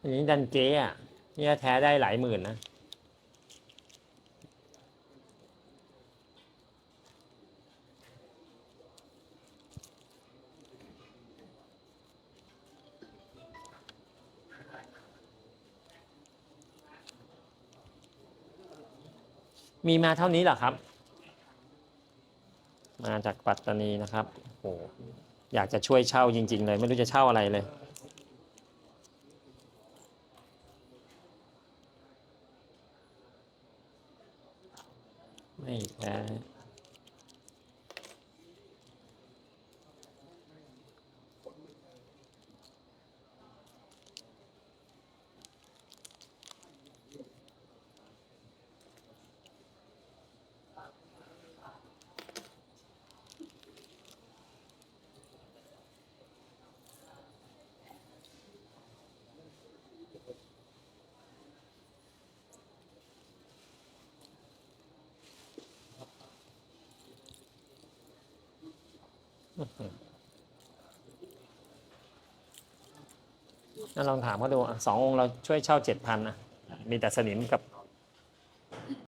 อันนี้ดันเก๊อะเนี่ยแท้ได้หลายหมื่นนะมีมาเท่านี้เหรอครับ มาจากปัตตานีนะครับโอ้โหอยากจะช่วยเช่าจริง ๆ เลย ไม่รู้จะเช่าอะไรเลย ไม่ช้า น่าลองถามเขาดูอะสององค์เราช่วยเช่าเจ็ดพันนะมีแต่สนิมกับ